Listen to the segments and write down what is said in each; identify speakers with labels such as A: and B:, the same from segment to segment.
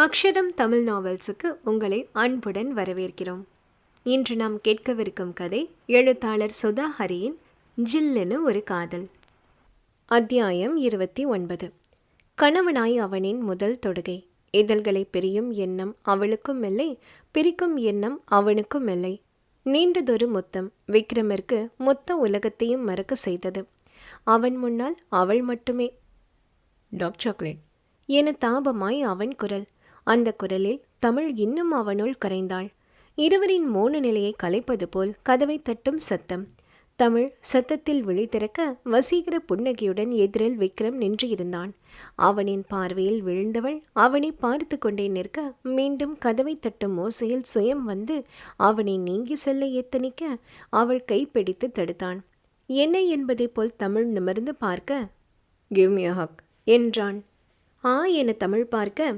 A: அக்ஷரம் தமிழ் நாவல்ஸுக்கு உங்களை அன்புடன் வரவேற்கிறோம். இன்று நாம் கேட்கவிருக்கும் கதை எழுத்தாளர் சுதா ஹரியின் ஜில்லுன்னு ஒரு காதல். அத்தியாயம் இருபத்தி ஒன்பது. கணவனாய் அவனின் முதல் தொடுகை. இதழ்களை பிரியும் எண்ணம் அவளுக்கும் இல்லை பிரிக்கும் எண்ணம் அவனுக்கும் இல்லை. நீண்டதொரு முத்தம் விக்ரமிற்கு மொத்த உலகத்தையும் மறக்க செய்தது. அவன் முன்னால் அவள் மட்டுமே. Dark chocolate. என தாபமாய் அவன் குரல். அந்த குரலில் தமிழ் இன்னும் அவனுள் கரைந்தாள். இருவரின் மோன நிலையை கலைப்பது போல் கதவை தட்டும் சத்தம். தமிழ் சத்தத்தில் விழி திறக்க வசீகர புன்னகையுடன் எதிரில் விக்ரம் நின்று இருந்தான். அவனின் பார்வையில் விழுந்தவள் அவனை பார்த்து கொண்டே நிற்க மீண்டும் கதவை தட்டும் ஓசையில் சுயம் வந்து அவனை நீங்கி செல்ல எத்தனிக்க அவள் கைப்பிடித்து தடுத்தான். என்ன என்பதை போல் தமிழ் நிமிர்ந்து பார்க்க? கிவ் மீ ஹக் என்றான். ஆ என தமிழ் பார்க்க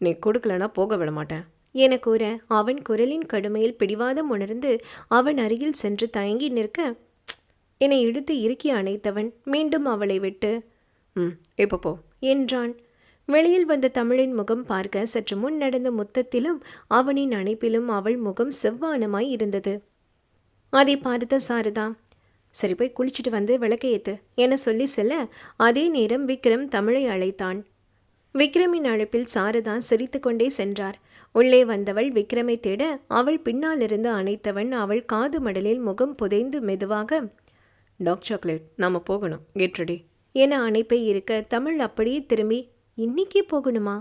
A: நீ கொடுக்கலனா போக விட மாட்டேன். என கூற அவன் குரலின் கடுமையில் பிடிவாதம் உணர்ந்து அவன் அருகில் சென்று தயங்கி நிற்க என்னை இழுத்து இறுக்கி அணைத்தவன் மீண்டும் அவளை விட்டு ம் இப்போ போ என்றான். வெளியில் வந்த தமிழின் முகம் பார்க்க சற்று முன் நடந்த முத்தத்திலும் அவனின் அணைப்பிலும் அவள் முகம் செவ்வானமாய் இருந்தது. அதை பார்த்த சாரதா. சரி போய் குளிச்சுட்டு வந்து விளக்க ஏத்து என சொல்லி செல்ல அதே நேரம் விக்ரம் தமிழை அழைத்தான். விக்ரமின் அழைப்பில் சாரதா சிரித்துக்கொண்டே சென்றார். உள்ளே வந்தவள் விக்ரமை தேட அவள் பின்னாலிருந்து அணைத்தவன் அவள் காது மடலில் முகம் புதைந்து மெதுவாக டாக் சாக்லேட் நாம் போகணும். கெட் ரெடி என அணைப்பை இருக்க தமிழ் அப்படியே திரும்பி இன்னைக்கே போகணுமா?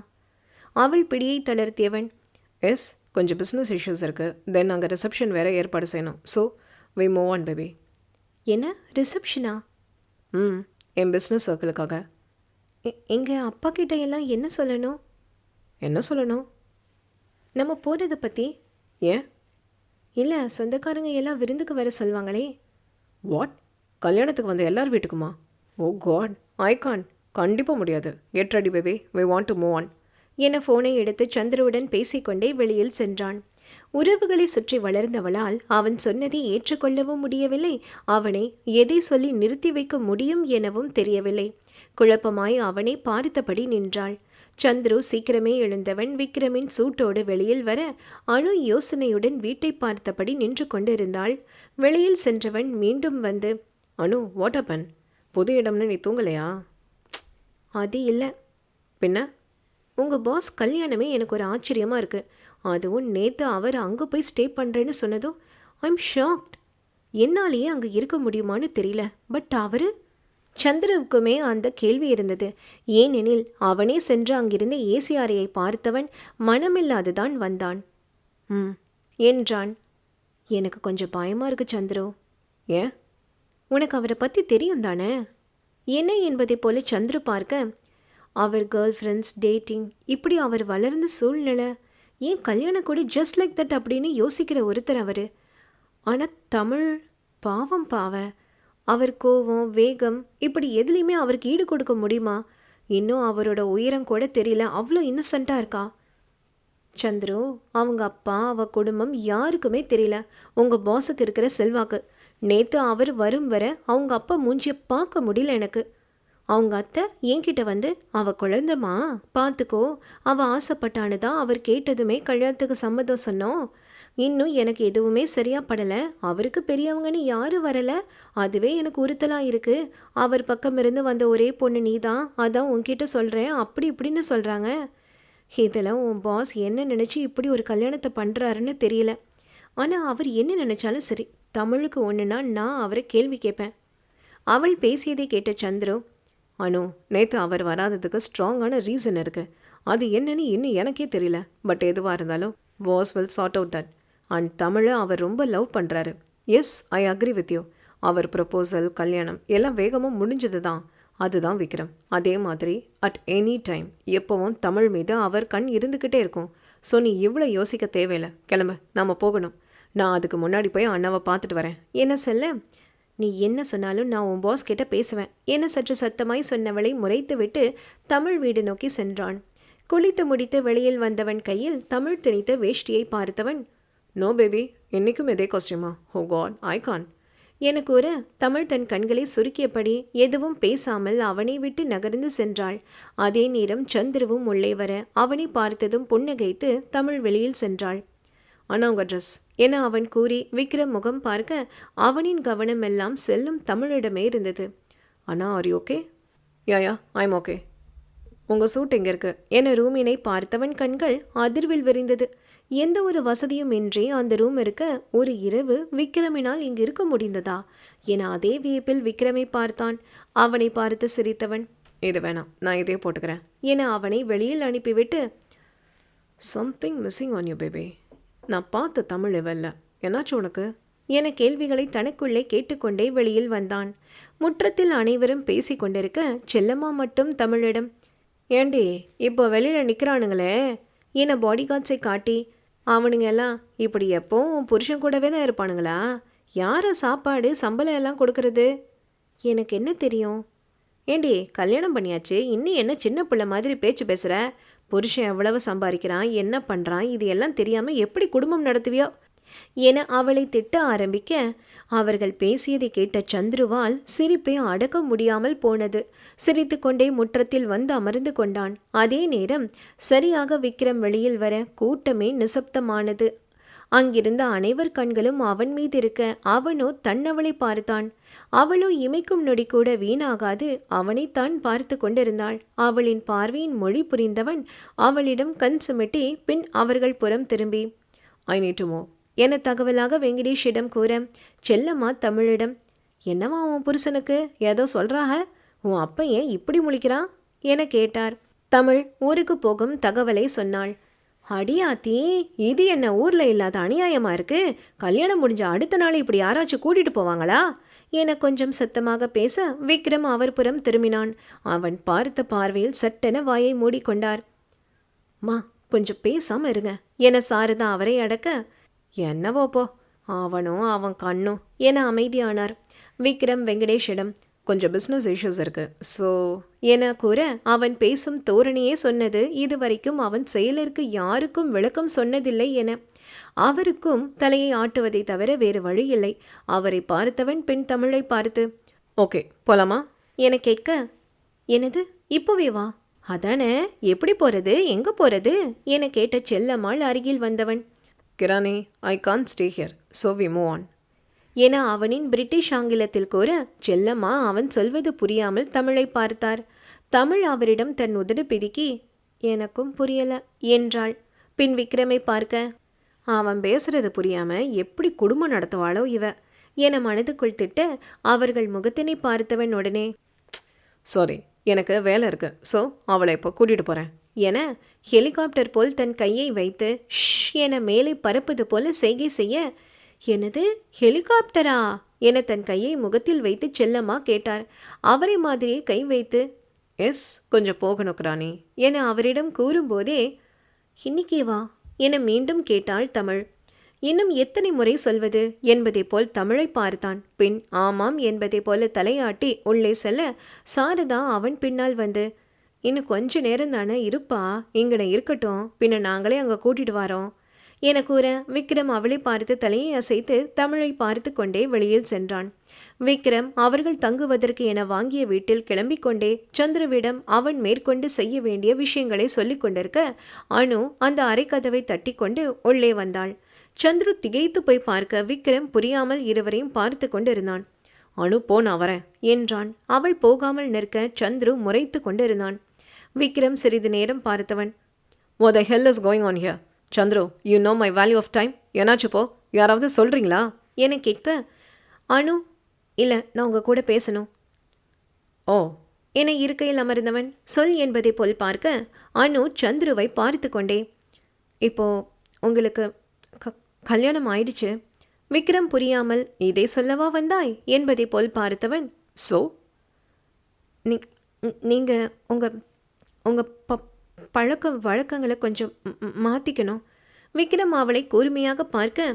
A: அவள் பிடியை தளர்த்தியவன் எஸ் கொஞ்சம் பிஸ்னஸ் இஷ்யூஸ் இருக்குது தென் அங்கே ரிசப்ஷன் வேறு ஏற்பாடு செய்யணும். So we move on baby என்ன? ரிசப்ஷனா ம் hmm, என் பிஸ்னஸ் சர்க்கிளுக்காக எங்கள் அப்பா கிட்ட எல்லாம் என்ன சொல்லணும்? என்ன சொல்லணும்? நம்ம போகிறத பற்றி ஏன்? இல்லை சொந்தக்காரங்க எல்லாம் விருந்துக்கு வர சொல்லுவாங்களே வாட் கல்யாணத்துக்கு வந்த எல்லார் வீட்டுக்குமா? Oh oh God I can கண்டிப்பாக முடியாது. Get ready baby we want to move on என ஃபோனை எடுத்து சந்திரவுடன் பேசிக்கொண்டே வெளியில் சென்றான். உறவுகளை சுற்றி வளர்ந்தவளால் அவன் சொன்னதை ஏற்றுக்கொள்ளவும் முடியவில்லை. அவனை எதை சொல்லி நிறுத்தி வைக்க முடியும் எனவும் தெரியவில்லை. குழப்பமாய் அவனை பார்த்தபடி நின்றாள். சந்துரு சீக்கிரமே எழுந்தவன் விக்ரமின் சூட்டோடு வெளியில் வர அணு யோசனையுடன் வீட்டை பார்த்தபடி நின்று கொண்டிருந்தாள். வெளியில் சென்றவன் மீண்டும் வந்து அணு வாட்டப்பன் புது இடம்னு நீ தூங்கலையா? அது இல்லை. பின்ன? உங்கள் பாஸ் கல்யாணமே எனக்கு ஒரு ஆச்சரியமாக இருக்குது அதுவும் நேற்று அவர் அங்கே போய் ஸ்டே பண்ணுறேன்னு சொன்னதும் ஐம் ஷாக்ட் என்னாலேயே அங்கே இருக்க முடியுமான்னு தெரியல. பட் அவர் சந்திரவுக்குமே அந்த கேள்வி இருந்தது. ஏனெனில் அவனே சென்று அங்கிருந்த ஏசியாரையை பார்த்தவன் மனமில்லாதுதான் வந்தான். ம் என்றான். எனக்கு கொஞ்சம் பயமாக இருக்கு சந்திரு. ஏன் உனக்கு அவரை பற்றி தெரியும் தானே? என்ன என்பதை போல சந்துரு பார்க்க அவர் கேர்ள் ஃப்ரெண்ட்ஸ் டேட்டிங் இப்படி அவர் வளர்ந்த சூழ்நிலை. ஏன் கல்யாணம் கூட ஜஸ்ட் லைக் தட் அப்படின்னு யோசிக்கிற ஒருத்தர் அவர். ஆனால் தமிழ் பாவம் பாவ. அவர் கோவம் வேகம் இப்படி எதுலேயுமே அவருக்கு ஈடு கொடுக்க முடியுமா? இன்னும் அவரோட உயரம் கூட தெரியல. அவ்வளோ இன்னசென்ட்டாக இருக்கா? சந்துரு அவங்க அப்பா அவ குடும்பம் யாருக்குமே தெரியல. உங்கள் பாஸுக்கு இருக்கிற செல்வாக்கு. நேற்று அவர் வரும் வர அவங்க அப்பா மூஞ்சியை பார்க்க முடியல எனக்கு. அவங்க அத்தை என்கிட்ட வந்து அவ குழந்தமா பார்த்துக்கோ அவ ஆசைப்பட்டான்னு தான் அவர் கேட்டதுமே கல்யாணத்துக்கு சம்மதம் சொன்னோம். இன்னும் எனக்கு எதுவுமே சரியாக படலை. அவருக்கு பெரியவங்கன்னு யாரும் வரலை. அதுவே எனக்கு உறுத்தலாக இருக்குது அவர் பக்கம் இருந்து வந்த ஒரே பொண்ணு நீ தான் அதான் உன்கிட்ட சொல்கிறேன் அப்படி இப்படின்னு சொல்கிறாங்க இதில் உன் பாஸ் என்ன நினச்சி இப்படி ஒரு கல்யாணத்தை பண்ணுறாருன்னு தெரியல. ஆனால் அவர் என்ன நினச்சாலும் சரி. தமிழுக்கு ஒன்றுனா நான் அவரை கேள்வி கேட்பேன். அவள் பேசியதை கேட்ட சந்துரு அனு நேற்று அவர் வராததுக்கு ஸ்ட்ராங்கான ரீசன் இருக்குது அது என்னன்னு இன்னும் எனக்கே தெரியல. பட் எதுவாக இருந்தாலும் was will sort out that and தமிழை அவர் ரொம்ப லவ் பண்ணுறாரு yes I agree with you our proposal கல்யாணம் எல்லாம் வேகமாக முடிஞ்சது தான் அதுதான் விக்ரம். அதே மாதிரி அட் எனி டைம் எப்போவும் தமிழ் மீது அவர் கண் இருந்துக்கிட்டே இருக்கும். ஸோ நீ இவ்வளோ யோசிக்க தேவையில்லை. கிளம்பு நாம் போகணும். நான் அதுக்கு முன்னாடி போய் அண்ணாவை பார்த்துட்டு வரேன். என்ன செல்ல? நீ என்ன சொன்னாலும் நான் உன் பாஸ் கிட்ட பேசுவேன். என சற்று சத்தமாய் சொன்னவளை முறைத்து விட்டு தமிழ் வீடு நோக்கி சென்றான். குளித்து முடித்து வெளியில் வந்தவன் கையில் தமிழ் திணித்த வேஷ்டியை பார்த்தவன் நோ பேபி இன்னைக்கும் இதே காஸ்டியூமா ஹோ காட் ஐ கான் என கூற தமிழ் தன் கண்களை சுருக்கியபடி எதுவும் பேசாமல் அவனை விட்டு நகர்ந்து சென்றாள். அதே நேரம் சந்திரவும் உள்ளே வர அவனை பார்த்ததும் புன்னகைத்து தமிழ் வெளியில் சென்றாள். அண்ணா உங்கள் ட்ரெஸ் என அவன் கூறி விக்ரம் முகம் பார்க்க அவனின் கவனம் எல்லாம் செல்லும் தமிழிடமே இருந்தது. அண்ணா are okay yeah yeah I'm okay உங்கள் சூட் எங்கே இருக்கு? என ரூமினை பார்த்தவன் கண்கள் அதிர்வில் விரிந்தது. எந்த ஒரு வசதியும் இன்றி அந்த ரூம் இருக்க ஒரு இரவு விக்ரமினால் இங்கு இருக்க முடிந்ததா? என அதே வியப்பில் விக்ரமை பார்த்தான். அவனை பார்த்து சிரித்தவன் இது வேணாம் நான் இதே போட்டுக்கிறேன். என அவனை வெளியில் அனுப்பிவிட்டு something missing on you baby நான் பார்த்த தமிழ் இவல்ல என்னாச்சு உனக்கு? என கேள்விகளை தனக்குள்ளே கேட்டுக்கொண்டே வெளியில் வந்தான். முற்றத்தில் அனைவரும் பேசிக்கொண்டிருக்க செல்லம்மா மட்டும் தமிழிடம். ஏண்டி இப்போ வெளியில் நிற்கிறானுங்களே என பாடி கார்ட்ஸை காட்டி அவனுங்க எல்லாம் இப்படி எப்போவும் புருஷன் கூடவே தான் இருப்பானுங்களா? யாரை சாப்பாடு சம்பளம் எல்லாம் கொடுக்கறது? எனக்கு என்ன தெரியும்? ஏண்டி கல்யாணம் பண்ணியாச்சு. இன்னும் என்ன சின்ன பிள்ளை மாதிரி பேச்சு பேசுகிற புருஷன் எவ்வளவு சம்பாதிக்கிறான் என்ன பண்ணுறான் இது எல்லாம் தெரியாமல் எப்படி குடும்பம் நடத்துவியோ? என அவளை திட்ட ஆரம்பிக்க அவர்கள் பேசியதை கேட்ட சந்துருவால் சிரிப்பை அடக்க முடியாமல் போனது. சிரித்து கொண்டே முற்றத்தில் வந்து அமர்ந்து கொண்டான். அதே நேரம் சரியாக விக்ரம் வெளியில் வர கூட்டமே நிசப்தமானது. அங்கிருந்த அனைவர் கண்களும் அவன் மீது இருக்க அவனோ தன்னவளை பார்த்தான். அவளோ இமைக்கும் நொடி கூட வீணாகாது. அவனைத்தான் பார்த்து கொண்டிருந்தாள். அவளின் பார்வையின் மொழி புரிந்தவன் அவளிடம் கண் சுமிட்டி பின் அவர்கள் புறம் திரும்பி ஐ என தகவலாக வெங்கடேஷிடம் கூற செல்லம்மா தமிழிடம். என்னம்மா உன் புருஷனுக்கு ஏதோ சொல்றாக? உன் அப்பன் ஏன் இப்படி முழிக்கிறான் என கேட்டார். தமிழ் ஊருக்கு போகும் தகவலை சொன்னாள். அடியாத்தி இது என்ன ஊரில் இல்லாத அநியாயமா இருக்கு? கல்யாணம் முடிஞ்ச அடுத்த நாள் இப்படி யாராச்சும் கூட்டிட்டு போவாங்களா? என கொஞ்சம் சத்தமாக பேச விக்ரம் அவர் புறம் திரும்பினான். அவன் பார்த்த பார்வையில் சட்டென வாயை மூடிக்கொண்டார். மா கொஞ்சம் பேசாமல் இருங்க என சாரதா அவரை அடக்க என்னவோ போ. அவனும் அவன் கண்ணும் என அமைதியானார். விக்ரம் வெங்கடேஷிடம் கொஞ்சம் பிஸ்னஸ் இஷ்யூஸ் இருக்கு. ஸோ என கூற அவன் பேசும் தோரணையே சொன்னது இதுவரைக்கும் அவன் செயலருக்கு யாருக்கும் விளக்கம் சொன்னதில்லை என. அவருக்கும் தலையை ஆட்டுவதை தவிர வேறு வழியில்லை அவரை பார்த்தவன் பெண் தமிழை பார்த்து ஓகே போலாமா? என கேட்க எனது இப்போவே வா. அதானே? எப்படி போறது? எங்க போறது? என கேட்ட செல்லம்மாள் அருகில் வந்தவன். கிரானே I can stay here so we move on என அவனின் பிரிட்டிஷ் ஆங்கிலத்தில் கூற செல்லம்மா அவன் சொல்வது புரியாமல் தமிழை பார்த்தார். தமிழ் அவரிடம் தன் உதடு பிதுக்கி எனக்கும் புரியல என்றாள். பின் விக்ரமை பார்க்க அவன் பேசுறது புரியாம எப்படி குடும்பம் நடத்துவாளோ இவ என மனதுக்குள் திட்ட அவர்கள் முகத்தினை பார்த்தவன் உடனே சாரி எனக்கு வேலை இருக்கு. ஸோ அவளை இப்போ கூட்டிகிட்டு போகிறேன் என ஹெலிகாப்டர் போல் தன் கையை வைத்து ஷ் என மேலே பறப்பது போல செய்கை செய்ய எனது ஹெலிகாப்டரா? என தன் கையை முகத்தில் வைத்து செல்லம்மா கேட்டார். அவரை மாதிரியே கை வைத்து எஸ் கொஞ்சம் போகணும் கிரானி என அவரிடம் கூறும்போதே இன்னிக்கே வா என மீண்டும் கேட்டாள் தமிழ். இன்னும் எத்தனை முறை சொல்வது? என்பதை போல் தமிழை பார்த்தான். பின் ஆமாம் என்பதை போல தலையாட்டி உள்ளே செல்ல சாரதா அவன் பின்னால் வந்து இன்னும் கொஞ்ச நேரம் தானே இருப்பா. இங்கன இருக்கட்டும். பின்ன நாங்களே அங்கே கூட்டிட்டு வரோம். என கூற விக்ரம் அவளை பார்த்து தலையை அசைத்து தமிழை பார்த்து கொண்டே வெளியில் சென்றான். விக்ரம் அவர்கள் தங்குவதற்கு என வாங்கிய வீட்டில் கிளம்பிக் கொண்டே சந்திரவிடம் அவன் மேற்கொண்டு செய்ய வேண்டிய விஷயங்களை சொல்லிக் கொண்டிருக்க அனு அந்த அரைக்கதவை தட்டி கொண்டு உள்ளே வந்தாள். சந்துரு திகைத்து போய் பார்க்க விக்ரம் புரியாமல் இருவரையும் பார்த்து கொண்டிருந்தான். அனு போ நான் வரேன் என்றான். அவள் போகாமல் நிற்க சந்துரு முறைத்து கொண்டிருந்தான். விக்ரம் சிறிது நேரம் பார்த்தவன். ஓ the hell is going on here Chandru you know my value of time என்னாச்சு போ? யாராவது சொல்கிறீங்களா என கேட்க அனு இல்லை நான் உங்கள் கூட பேசணும். ஓ. என இருக்கையில் அமர்ந்தவன். சொல் என்பதை போல் பார்க்க அனு சந்துருவை பார்த்து கொண்டே இப்போ உங்களுக்கு க கல்யாணம் ஆயிடுச்சு. விக்ரம் புரியாமல் இதை சொல்லவா வந்தாய்? என்பதை போல் பார்த்தவன் ஸோ நீ நீங்கள் உங்கள் உங்கள் ப பழக்க வழக்கங்களை கொஞ்சம் மாற்றிக்கணும் விக்ரம் அவளை கூர்மையாக பார்க்க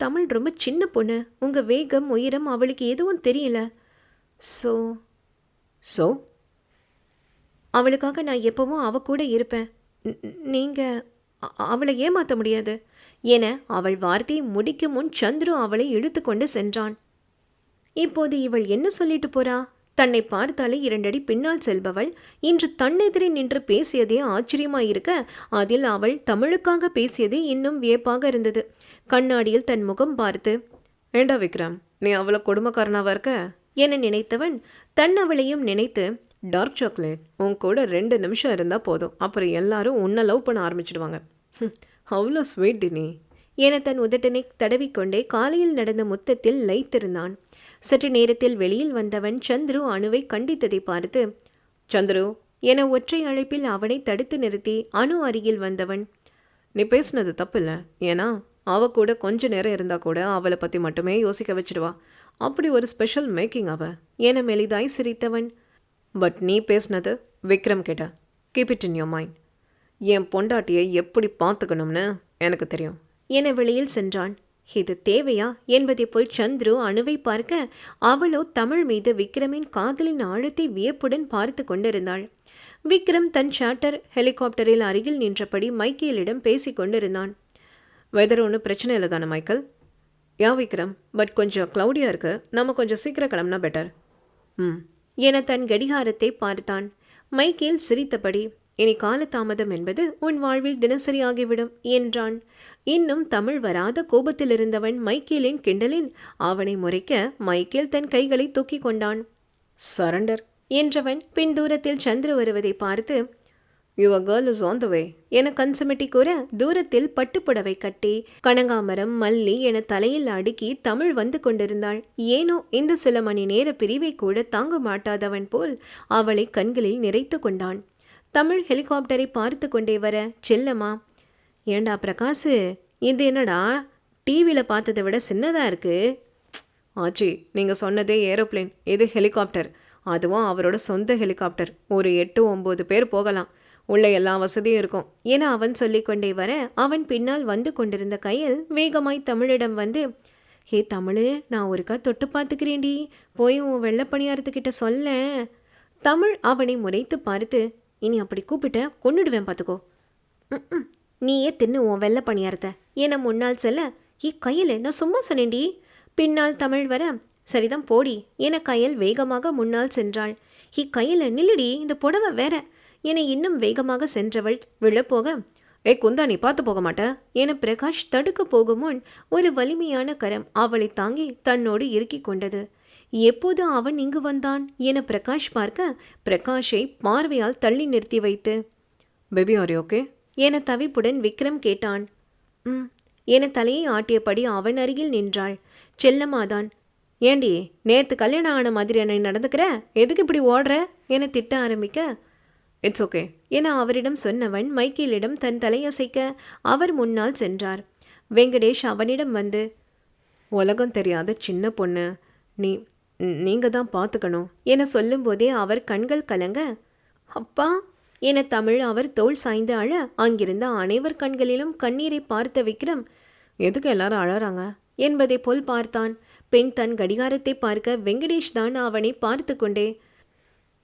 A: தமிழ் ரொம்ப சின்ன பொண்ணு. உங்கள் வேகம் உயரம் அவளுக்கு எதுவும் தெரியல. ஸோ ஸோ அவளுக்காக நான் எப்பவும் அவ கூட இருப்பேன். நீங்கள் அவளை ஏமாற்ற முடியாது. என அவள் வார்த்தையை முடிக்கும் முன் சந்துரு அவளை இழுத்து கொண்டு சென்றான். இப்போது இவள் என்ன சொல்லிட்டு போறா? தன்னை பார்த்தாலே இரண்டடி பின்னால் செல்பவள். இன்று தன்னெதிரே நின்று பேசியதே ஆச்சரியமாயிருக்க அதில் அவள் தமிழுக்காக பேசியது இன்னும் வியப்பாக இருந்தது. கண்ணாடியில் தன் முகம் பார்த்து ஏண்டா விக்ரம் நீ அவ்வளோ கொடுமைக்காரனாவா இருக்க? என நினைத்தவன் தன் அவளையும் நினைத்து டார்க் சாக்லேட் உன் கூட ரெண்டு நிமிஷம் இருந்தால் போதும். அப்புறம் எல்லாரும் உன்னை லவ் பண்ண ஆரம்பிச்சிடுவாங்க. அவ்வளோ ஸ்வீட் நீ. என தன் உதட்டனை தடவிக்கொண்டே காலையில் நடந்த முத்தத்தில் லைத்திருந்தான் சற்று நேரத்தில் வெளியில் வந்தவன் சந்துரு அணுவை கண்டித்ததை பார்த்து சந்துரு என ஒற்றை அழைப்பில் அவனை தடுத்து நிறுத்தி அணு அருகில் வந்தவன். நீ பேசுனது தப்பில்ல. ஏன்னா அவ கூட கொஞ்ச நேரம் இருந்தா கூட அவளை பத்தி மட்டுமே யோசிக்க வச்சிடுவா. அப்படி ஒரு ஸ்பெஷல் மேக்கிங் அவ. என மெலிதாய் சிரித்தவன். பட் நீ பேசுனது? விக்ரம் கிட்ட. Keep it in your mind என் பொண்டாட்டியை எப்படி பார்த்துக்கணும்னு எனக்கு தெரியும். என வெளியில் சென்றான். இது தேவையா என்பதை போல் சந்துரு அணுவை பார்க்க அவளோ தமிழ் மீது விக்ரமின் காதலின் ஆழத்தை வியப்புடன் பார்த்து கொண்டிருந்தாள். விக்ரம் தன் சார்ட்டர் ஹெலிகாப்டரில் அருகில் நின்றபடி மைக்கேலிடம் பேசிக் கொண்டிருந்தான். வெதர் ஒன்றும் பிரச்சனை இல்லை தானே மைக்கேல் யா விக்ரம் பட் கொஞ்சம் க்ளவுடியாக இருக்கு. நம்ம கொஞ்சம் சீக்கிரம் கிளம்புனா பெட்டர் ம் என தன் கடிகாரத்தை பார்த்தான். மைக்கேல் சிரித்தபடி இனி காலதாமதம் என்பது உன் வாழ்வில் தினசரி ஆகிவிடும் என்றான். இன்னும் தமிழ் வராத கோபத்தில் இருந்தவன் மைக்கேலின் கிண்டலில் அவனை முறைக்க மைக்கேல் தன் கைகளை தூக்கி கொண்டான். சரண்டர் என்றவன் பின் தூரத்தில் சந்திர வருவதை பார்த்து your girl is on the way என கன்சுமிட்டி கூற தூரத்தில் பட்டுப்புடவை கட்டி கனகாமரம் மல்லி என தலையில் அடுக்கி தமிழ் வந்து கொண்டிருந்தாள். ஏனோ இந்த சில மணி நேர பிரிவை கூட தாங்க மாட்டாதவன் போல் அவளை கண்களில் நிறைத்து கொண்டான். தமிழ் ஹெலிகாப்டரை பார்த்து கொண்டே வர செல்லம்மா ஏண்டா பிரகாஷ் இது என்னடா? டிவியில் பார்த்ததை விட சின்னதாக இருக்குது ஆச்சி நீங்கள் சொன்னதே ஏரோப்ளேன். இது ஹெலிகாப்டர். அதுவும் அவரோட சொந்த ஹெலிகாப்டர். ஒரு எட்டு ஒம்பது பேர் போகலாம். உள்ள எல்லா வசதியும் இருக்கும். என அவன் சொல்லிக்கொண்டே வர அவன் பின்னால் வந்து கொண்டிருந்த கையில் வேகமாய் தமிழிடம் வந்து ஹே தமிழ் நான் ஒருக்கா தொட்டு பார்த்துக்கிறேன்டி. போய் உன் வெள்ளப்பணியாரத்துக்கிட்ட சொல்ல தமிழ் அவனை முறைத்து பார்த்து இனி அப்படி கூப்பிட்ட கொன்னுடுவேன் பார்த்துக்கோ ம் நீயே தின்னு உன் வெள்ளை பணியாரத்தை. என முன்னால் செல்ல இ கையில் நான் சும்மா சொன்னேன்டி. பின்னால் தமிழ் வர சரிதான் போடி. என கையல் வேகமாக முன்னால் சென்றாள். இ கையில் நில்லுடி இந்த புடவை வேற. என இன்னும் வேகமாக சென்றவள் விழப்போக ஏ குந்தா நீ பார்த்து போக மாட்ட. என பிரகாஷ் தடுக்க போகும் முன் ஒரு வலிமையான கரம் அவளை தாங்கி தன்னோடு இறுக்கிக் கொண்டது. எப்போது அவன் இங்கு வந்தான் என பிரகாஷ் பார்க்க பிரகாஷை பார்வையால் தள்ளி நிறுத்தி வைத்து பேபி ஆர் ஓகே என தவிப்புடன் விக்ரம் கேட்டான். ம் என தலையை ஆட்டியபடி அவன் அருகில் நின்றாள். செல்லம்மாதான் ஏண்டி நேத்து கல்யாணம் ஆன மாதிரி நீ நடந்துக்கிற? எதுக்கு இப்படி ஓடுற? என திட்ட ஆரம்பிக்க இட்ஸ் ஓகே என அவரிடம் சொன்னவன் மைக்கேலிடம் தன் தலையசைக்க அவர் முன்னால் சென்றார். வெங்கடேஷ் அவனிடம் வந்து உலகம் தெரியாத சின்ன பொண்ணு. நீ நீங்கள் தான் பார்த்துக்கணும் என சொல்லும்போதே அவர் கண்கள் கலங்க. அப்பா என தமிழ் அவர் தோல் சாய்ந்து அழ அங்கிருந்த அனைவர் கண்களிலும் கண்ணீரை பார்த்த விக்ரம் எதுக்கு எல்லாரும் அழறாங்க? என்பதை போல் பார்த்தான். பெண் தன் கடிகாரத்தை பார்க்க வெங்கடேஷ் தான் அவனை பார்த்து கொண்டே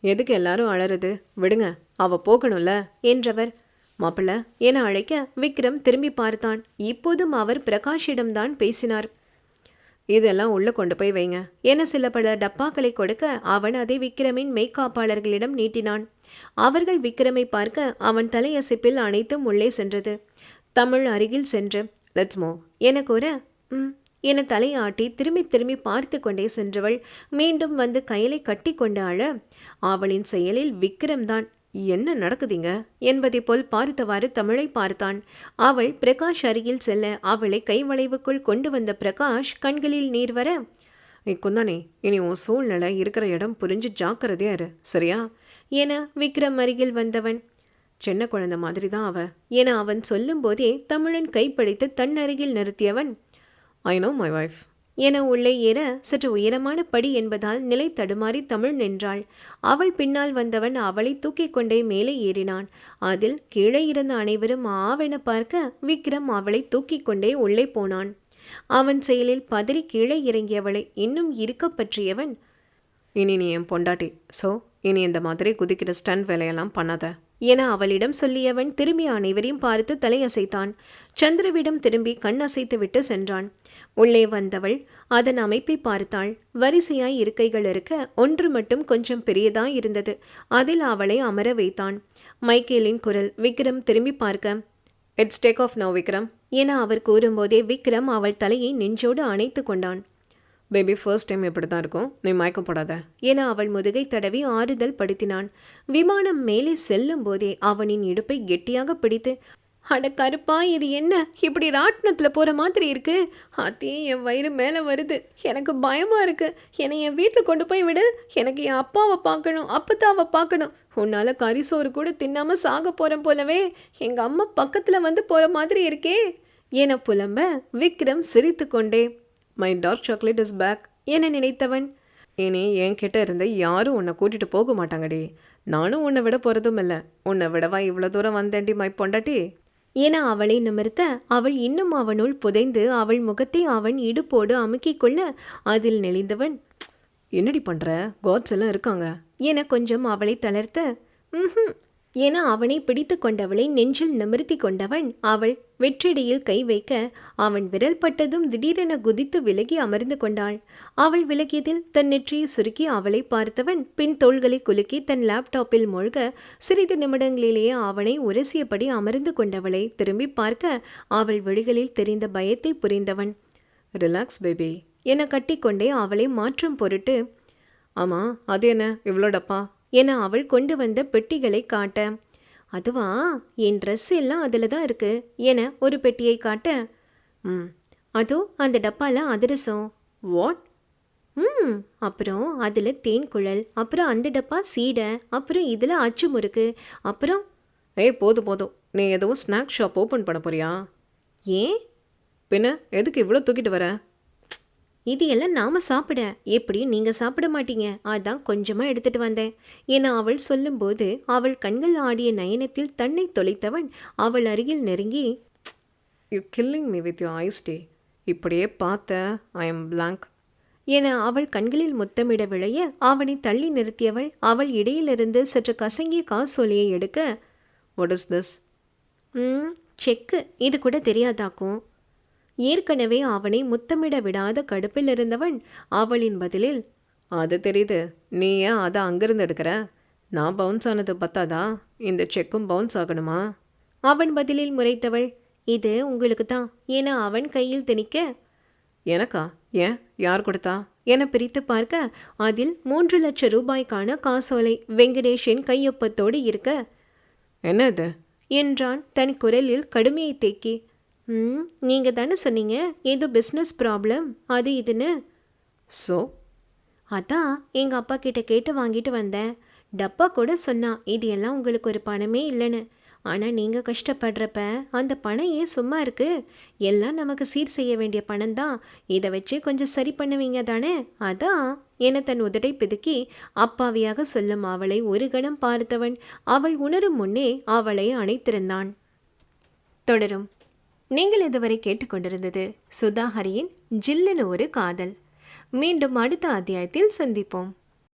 A: எதுக்கு எல்லாரும் அழறது? விடுங்க அவ போகணும்ல? என்றவர். மாப்பிள்ள என அழைக்க விக்ரம் திரும்பி பார்த்தான். இப்போதும் அவர் பிரகாஷிடம்தான் பேசினார். இதெல்லாம் உள்ளே கொண்டு போய் வைங்க. என சில பல டப்பாக்களை கொடுக்க அவன் அதை விக்ரமின் மெய்காப்பாளர்களிடம் நீட்டினான். அவர்கள் விக்ரமை பார்க்க அவன் தலையசைப்பில் அனைத்தும் உள்ளே சென்றது. தமிழ் அருகில் சென்று லெட்ஸ் மூவ் என கூற ம் என தலையாட்டி திரும்பி திரும்பி பார்த்து கொண்டே சென்றவள் மீண்டும் வந்து கையிலை கட்டி கொண்டு அழ அவளின் செயலில் விக்ரம்தான் என்ன நடக்குதுங்க? என்பதை போல் பார்த்தவாறு தமிழை பார்த்தான். அவள் பிரகாஷ் அருகில் செல்ல அவளை கைவளைவுக்குள் கொண்டு வந்த பிரகாஷ் கண்களில் நீர் வர ஏய் குந்தானே இனி உன் சூழ்நிலை இருக்கிற இடம் புரிஞ்சு ஜாக்கிரதையா இரு சரியா? என விக்ரம் அருகில் வந்தவன். சின்ன குழந்தை மாதிரி தான் அவ என அவன் சொல்லும்போதே தமிழன் கைப்பிடித்து தன் அருகில் நிறுத்தியவன். ஐ நோ மை ஒய்ஃப் என உள்ளே ஏற சற்று உயரமான படி என்பதால் நிலை தடுமாறி தமிழ் நின்றாள். அவள் பின்னால் வந்தவன் அவளை தூக்கிக் கொண்டே மேலே ஏறினான். அதில் கீழே இருந்த அனைவரும் ஆவென பார்க்க விக்ரம் அவளை தூக்கிக் கொண்டே உள்ளே போனான். அவன் செயலில் பதறி கீழே இறங்கியவளை இன்னும் இருக்க பற்றியவன்? இனி நீ என் பொண்டாட்டி ஸோ இனி இந்த மாதிரி குதிக்கிற ஸ்டன் வேலையெல்லாம் பண்ணாத. என அவளிடம் சொல்லியவன் திரும்பி அனைவரையும் பார்த்து தலையசைத்தான். சந்திரவிடம் திரும்பி கண் அசைத்துவிட்டு சென்றான். உள்ளே வந்தவள் அதன் அமைப்பை பார்த்தாள். வரிசையாய் இருக்கைகள் இருக்க ஒன்று மட்டும் கொஞ்சம் பெரியதாய் இருந்தது. அதில் அவளை அமர வைத்தான். மைக்கேலின் குரல் விக்ரம் திரும்பி பார்க்க. It's take off no Vikram என அவர் கூறும்போதே விக்ரம் அவள் தலையை நெஞ்சோடு அணைத்து கொண்டான். பேபி ஃபர்ஸ்ட் டைம் இப்படி தான் இருக்கும்? நீ மயக்கம் போடாத. என அவள் முதுகை தடவி ஆறுதல் படுத்தினான். விமானம் மேலே செல்லும் போதே அவனின் இடுப்பை கெட்டியாக பிடித்து அட கருப்பா இது என்ன? இப்படி ராட்டினத்தில் போகிற மாதிரி இருக்கு. அத்தே என் வயிறு மேலே வருது. எனக்கு பயமாக இருக்கு. என்னை என் வீட்டில் கொண்டு போய் விடு. எனக்கு என் அப்பாவை பார்க்கணும் அப்பத்தாவை பார்க்கணும். உன்னால் கரிசோறு கூட தின்னாமல் சாக போகிறேன் போலவே. எங்கள் அம்மா பக்கத்தில் வந்து போகிற மாதிரி இருக்கே. என புலம்ப விக்ரம் சிரித்து கொண்டே my dark chocolate is back என நினைத்தவன்? இனி என்கிட்ட இருந்து யாரும் உன்னை கூட்டிட்டு போக மாட்டாங்கடி. நானும் உன்னை விட போகிறதும் இல்லை. உன்னை விடவா இவ்வளோ தூரம் வந்தேன்டி மை பொண்டாட்டி? என அவளை நிமிர்த்த அவள் இன்னும் அவனுள் புதைந்து அவள் முகத்தை அவன் இடுப்போடு அமுக்கிக் கொள்ள அதில் நெளிந்தவன் என்னடி பண்ணுற காட்ஸ் எல்லாம் இருக்காங்க. என கொஞ்சம் அவளை தளர்த்த ம்ஹும் என அவனை பிடித்து கொண்டவளை நெஞ்சில் நிமிர்த்தி கொண்டவன் அவள். வெற்றிடியில் கை வைக்க அவன் விரல் பட்டதும் திடீரென குதித்து விலகி அமர்ந்து கொண்டாள். அவள் விலகியதில் தன் நெற்றியை சுருக்கி அவளை பார்த்தவன் பின் தோள்களை குலுக்கி தன் லேப்டாப்பில் மூழ்க சிறிது நிமிடங்களிலேயே அவனை உரசியபடி அமர்ந்து கொண்டவளை திரும்பி பார்க்க அவள் விழிகளில் தெரிந்த பயத்தை புரிந்தவன். ரிலாக்ஸ் பேபி என கட்டிக்கொண்டே அவளை மாற்றும் பொருட்டு ஆமா அது என்ன? இவ்வளோ டப்பா? என அவள் கொண்டு வந்த பெட்டிகளை காட்ட அதுவா? என் ட்ரெஸ் எல்லாம் அதில் தான் இருக்கு என ஒரு பெட்டியை காட்ட ம் அதோ அந்த டப்பாவில் அதிரசம். வாட்? ம் அப்புறம் அதில் தேன் குழல் அப்புறம் அந்த டப்பா சீடை அப்புறம் இதில் அச்சு முறுக்கு அப்புறம் ஏய் போதும் போதும். நீ எதுவும் ஸ்நாக் ஷாப் ஓப்பன் பண்ண போறியா? ஏன்? பின்ன எதுக்கு இவ்வளோ தூக்கிட்டு வர? இது எல்லாம் நாம சாப்பிட. எப்படி நீங்க சாப்பிட மாட்டீங்க? அதான் கொஞ்சமா எடுத்துட்டு வந்தேன். என அவள் சொல்லும்போது அவள் கண்கள் ஆடிய நயனத்தில் தன்னை தொலைத்தவன் அவள் அருகில் நெருங்கி you killing me with you eyes டே இப்படியே பார்த்த ஐ எம் பிளாங்க் என அவள் கண்களில் முத்தமிட விழைய அவனை தள்ளி நிறுத்தியவள் அவள் இடையிலிருந்து சற்று கசங்கிய காசோலையை எடுக்க வாட் இஸ் திஸ் ம் செக்கு. இது கூட தெரியாதாக்கும். ஏற்கனவே அவனை முத்தமிட விடாத கடுப்பில் இருந்தவன் அவளின் பதிலில் அது தெரியுது. நீ ஏன் அதை அங்கிருந்து எடுக்கிற? நான் பவுன்ஸ் ஆனது பத்தாதா? இந்த செக்கும் பவுன்ஸ் ஆகணுமா? அவன் பதிலில் முறைத்தவள் இது உங்களுக்கு தான் என அவன் கையில் திணிக்க. எனக்கா? ஏன்? யார் கொடுத்தா? என பிரித்து பார்க்க அதில் மூன்று லட்சம் ரூபாய்க்கான காசோலை வெங்கடேஷின் கையொப்பத்தோடு இருக்க என்னது? என்றான் தன் குரலில் கடுமையை தேக்கி ம் நீங்கள் தானே சொன்னீங்க ஏதோ பிஸ்னஸ் ப்ராப்ளம் அது இதுன்னு. ஸோ அதான் எங்கள் அப்பா கிட்ட கேட்டு வாங்கிட்டு வந்தேன். டப்பா கூட சொன்னான் இது எல்லாம் உங்களுக்கு ஒரு பணமே இல்லைன்னு. ஆனால் நீங்கள் கஷ்டப்படுறப்ப அந்த பணம் ஏன் சும்மா இருக்குது எல்லாம் நமக்கு சீர் செய்ய வேண்டிய பணம் தான் இதை வச்சு கொஞ்சம் சரி பண்ணுவீங்க தானே? அதான் என தன் உதடை பிதுக்கி அப்பாவியாக சொல்லும் அவளை ஒரு கணம் பார்த்தவன். அவள் உணரும் முன்னே அவளை அணைத்திருந்தான். தொடரும். நீங்கள் இதுவரை கேட்டுக்கொண்டிருந்தது சுதாஹரியின் ஜில்லுன்னு ஒரு காதல். மீண்டும் அடுத்த அத்தியாயத்தில் சந்திப்போம்.